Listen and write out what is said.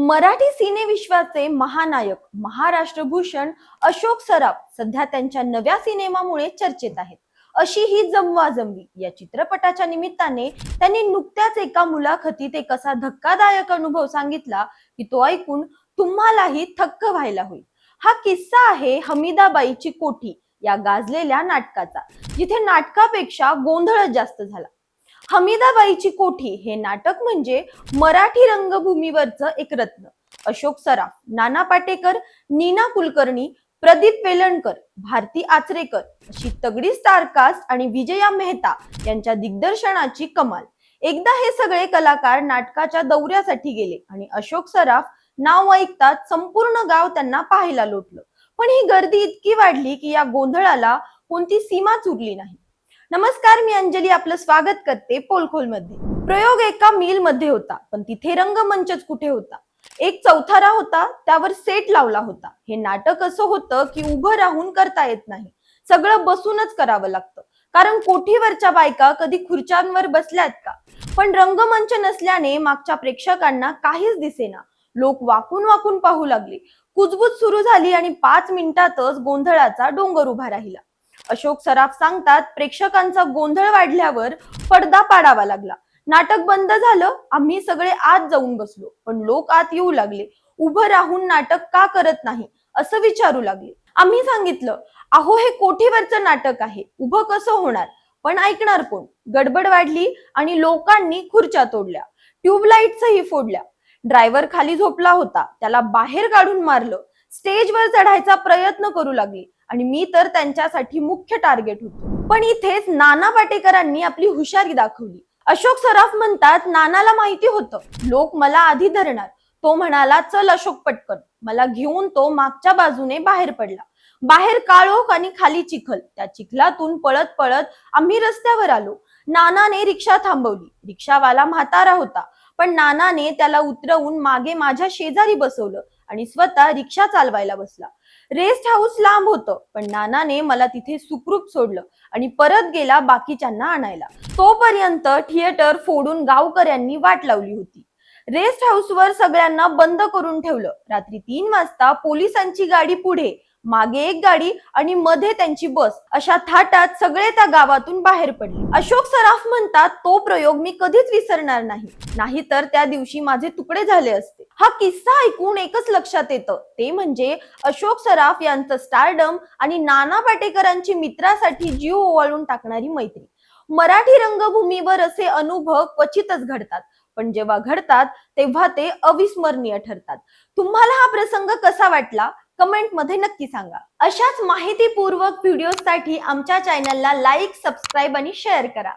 मराठी सिनेविश्वाचे महानायक महाराष्ट्र भूषण अशोक सराफ सध्या त्यांच्या नव्या सिनेमामुळे चर्चेत आहेत. अशी ही जमवा जमवी या चित्रपटाच्या निमित्ताने त्यांनी नुकत्याच एका मुलाखतीत एक असा धक्कादायक अनुभव सांगितला की तो ऐकून तुम्हालाही थक्क व्हायला होईल. हा किस्सा आहे हमीदाबाईची कोठी या गाजलेल्या नाटकाचा जिथे नाटकापेक्षा गोंधळच जास्त झाला. हमीदाबाईची कोठी हे नाटक म्हणजे मराठी रंगभूमीवरचं एक रत्न. अशोक सराफ नाना पाटेकर नीना कुलकर्णी प्रदीप वेलणकर भारती आचरेकर अशी तगडी स्टारकास्ट आणि विजया मेहता यांच्या दिग्दर्शनाची कमाल. एकदा हे सगळे कलाकार नाटकाच्या दौऱ्यासाठी गेले आणि अशोक सराफ नाव ऐकताच संपूर्ण गाव त्यांना पाहायला लोटलं. पण ही गर्दी इतकी वाढली की या गोंधळाला कोणती सीमाच उरली नाही. नमस्कार मी अंजली आपलं स्वागत करते पोलखोलमध्ये प्रयोग एका मिलमध्ये होता पण तिथे रंगमंचच कुठे होता? एक चौथारा होता त्यावर सेट लावला होता. हे नाटक असं होतं की उभं राहून करता येत नाही. सगळं बसूनच करावं लागतं. कारण कोठीवरच्या बायका कधी खुर्च्यांवर बसल्यात का? पण रंगमंच नसल्याने मागच्या प्रेक्षकांना काहीच दिसेना. लोक वाकून वाकून पाहू लागले. कुजबूज सुरू झाली आणि पाच मिनिटातच गोंधळाचा डोंगर उभा राहिला. अशोक सराफ सांगतात प्रेक्षकांचा गोंधळ वाढल्यावर पडदा पाडावा लागला. नाटक बंद झालं आम्ही सगळे आत जाऊन बसलो पण लोक आत येऊ लागले. उभं राहून नाटक का करत नाही असं विचारू लागले. आम्ही सांगितलं अहो हे कोठीवरचं नाटक आहे? उभं कसं होणार? पण ऐकणार कोण? गडबड वाढली आणि लोकांनी खुर्च्या तोडल्या. ट्यूबलाईटही फोडल्या. ड्रायव्हर खाली झोपला होता त्याला बाहेर काढून मारलं. स्टेजवर चढायचा प्रयत्न करू लागले. आणि मी तर त्यांच्यासाठी मुख्य टार्गेट होतो. पण इथेच नाना पाटेकरांनी आपली हुशारी दाखवली. अशोक सराफ म्हणतात नानाला माहिती होतं. लोक मला आधी धरणार. तो म्हणाला चल अशोक पटकन. मला घेऊन तो मागच्या बाजूने बाहेर पडला. बाहेर काळोख आणि खाली चिखल. त्या चिखलातून पळत पळत आम्ही रस्त्यावर आलो. नानाने रिक्षा थांबवली. रिक्षावाला म्हातारा होता. पण नानाने त्याला उतरवून मागे माझ्या शेजारी बसवलं. आणि स्वतः रिक्षा चालवायला बसला. रेस्ट हाऊस लांब होतं पण नानाने मला तिथे सुखरूप सोडलं आणि परत गेला बाकीच्यांना आणायला. तोपर्यंत थिएटर फोडून गावकऱ्यांनी वाट लावली होती. रेस्ट हाऊसवर सगळ्यांना बंद करून ठेवलं. रात्री तीन वाजता पोलिसांची गाडी पुढे मागे एक गाडी आणि मध्ये त्यांची बस अशा थाटात सगळे त्या गावातून बाहेर पडले. अशोक सराफ म्हणतात तो प्रयोग मी कधीच विसरणार नाही. नाहीतर त्या दिवशी माझे तुकडे झाले असते. हा किस्सा ऐकून एकच लक्षात येतं. ते म्हणजे अशोक सराफ यांचं स्टारडम आणि नाना पाटेकरांची मित्रासाठी जीव ओवाळून टाकणारी मैत्री. मराठी रंगभूमीवर असे अनुभव क्वचितच घडतात. पण जेव्हा घडतात तेव्हा ते अविस्मरणीय ठरतात. तुम्हाला हा प्रसंग कसा वाटला? कमेंटमध्ये नक्की सांगा. अशाच माहितीपूर्वक व्हिडिओसाठी आमच्या चॅनलला लाईक सबस्क्राईब आणि शेअर करा.